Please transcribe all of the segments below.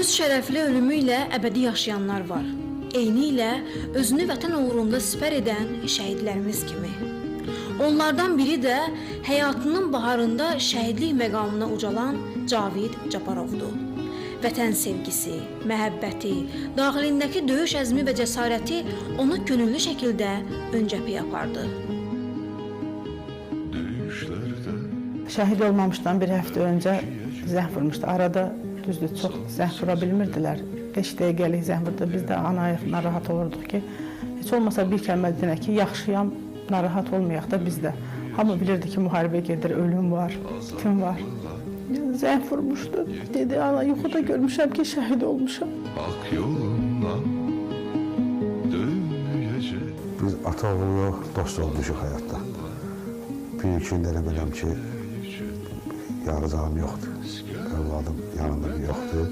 öz şərəfli ölümü ilə əbədi yaşayanlar var. Eyni ilə özünü vətən uğrunda sipər edən şəhidlərimiz kimi. Onlardan biri də həyatının baharında şəhidlik məqamına ucalan Cavid Caparovdur. Vətən sevgisi, məhəbbəti, daxilindəki döyüş əzmi və cəsarəti onu könüllü şəkildə öncəpi apardı. Şəhid olmamışdan bir həftə öncə zəng vurmuşdu. Arada düzdür çox zəng vura bilmirdilər. 5 dəqiqəlik zəng vurdu. Biz də anayıq narahat olurduq ki, heç olmasa bir kəlmə deyək ki, yaxşıyam, narahat olmayaq da biz də. Hamı bilirdi ki, müharibə gedir, ölüm var, itim var. Zəng vurmuşdu. Dedi, ana yuxuda görmüşəm ki, şəhid olmuşam. ak yolundan dönmeyecek Biz ata oğulluq dost olmuşuq həyatda. Bir iki illərə biləm ki, yarıcağım yoxdur. Övladım yanında yoxdur.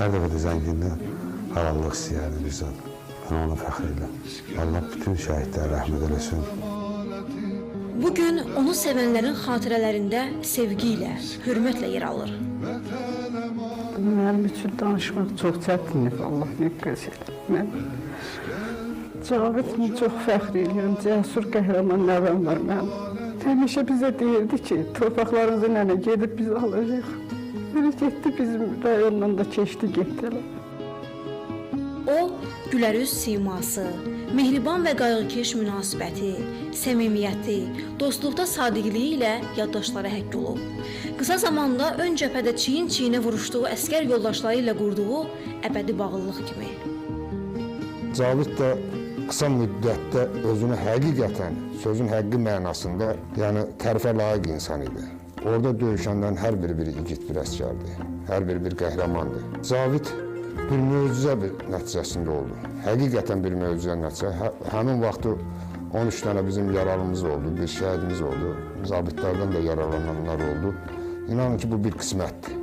Hər dəfə də zənginlə halallıq istəyərdi bizdən. Mən ona fəxr edirəm. Allah bütün şəhidlərə rəhmət eləsin. Bu gün onu sevənlərin xatirələrində sevgi ilə, hörmətlə yer alır. Mənim üçün danışmaq çox çətindir, Allah diqqət edir. Mən Cavidlə çox fəxr edirəm. Cəsur qəhrəman nəvəm var mənim. Həmişə bizə deyirdi ki, torpaqlarınızı nənə gedib biz alacağıq. Biri getdi bizim rayondan da keçdi getdilər. O, gülərüz siması, mehriban və qayğıkeş münasibəti, səmimiyyəti, dostluqda sadiqliyi ilə yaddaşlara həkk olub. Qısa zamanda ön cəbhədə çiyin-çiyinə vuruşduğu əskər yoldaşları ilə qurduğu əbədi bağlılıq kimi. Cavid də qısa müddətdə özünü həqiqətən, sözün həqqi mənasında, yəni tərifə layiq insan idi. Orada döyüşənlərin hər biri bir igid bir əsgərdir. Hər biri bir qəhrəmandır. Cavid bir möcüzə bir nəticəsində oldu. Həqiqətən bir möcüzə nəticə. Hə, həmin vaxtı 13 dənə bizim yaralımız oldu, bir şəhidimiz oldu. Zabitlərdən də yaralananlar oldu. İnanın ki, bu bir qismətdir.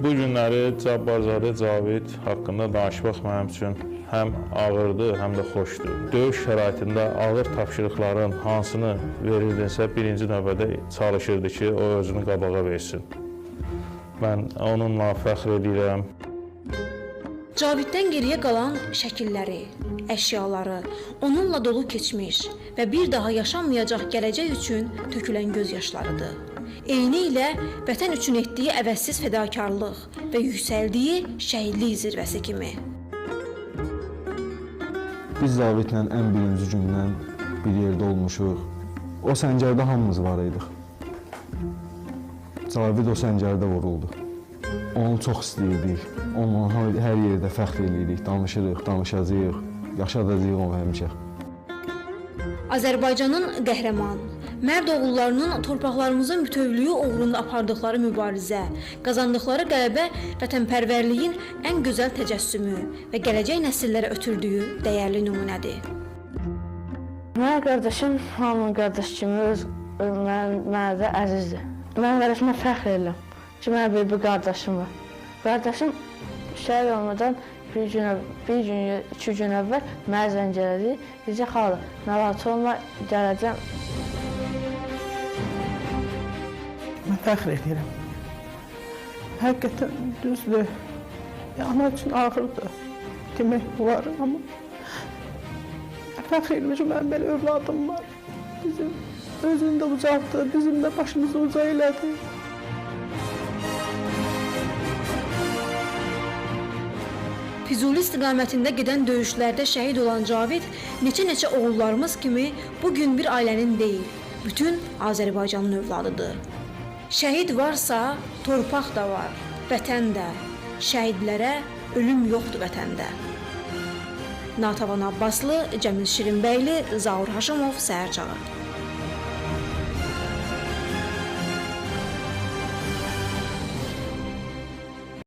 Bu günləri Cabbarzadə Cavid haqqında danışmaq mənim üçün həm ağırdır, həm də xoşdur. Döyüş şəraitində ağır tapşırıqların hansını verirdinsə, birinci növbədə çalışırdı ki, o özünü qabağa versin. Mən onunla fəxr edirəm. Caviddən geriyə qalan şəkilləri, əşyaları, onunla dolu keçmiş və bir daha yaşanmayacaq gələcək üçün tökülən göz yaşlarıdır. Eyni ilə vətən üçün etdiyi əvəzsiz fədakarlıq və yüksəldiyi şəhidlik zirvəsi kimi. Biz Zavidlə ən birinci gündən bir yerdə olmuşuq. O səngərdə hamımız var idik. Cavid o səngərdə vuruldu. Onu çox istəyirdik. Onunla hər- yerdə fəxr edirik, danışırıq, danışacağıq, yaşadacağıq onu həmişə. Azərbaycanın qəhrəman, mərd oğullarının torpaqlarımızın bütövlüyü uğrunda apardıqları mübarizə, qazandıqları qələbə vətənpərvərliyin ən gözəl təcəssümü və gələcək nəsillərə ötürdüyü dəyərli nümunədir. Mənim qardaşım hamının qardaş kimi öz mən, mənə də əzizdir. Mən qardaşıma fəxr edirəm ki, mənim bir, bir qardaşım var. Qardaşım şəhər olmadan bir gün, bir gün, iki gün əvvəl mənə zəng elədi. Deyəcək, xala, narahat olma, gələcəm. Fəxr. Həqiqətən düzdür. Ana üçün ağırdır. Demək olar, amma fəxr edirəm mənim belə övladım var. Bizim özünü də ucaltdı, bizim də başımızı uca elədi. Füzuli istiqamətində gedən döyüşlərdə şəhid olan Cavid neçə-neçə oğullarımız kimi bu gün bir ailənin deyil, bütün Azərbaycanın övladıdır. Şəhid varsa, torpaq da var, vətən də. Şəhidlərə ölüm yoxdur vətəndə. Natavan Abbaslı, Cəmil Şirinbəyli, Zaur Haşimov, Səhər çağı.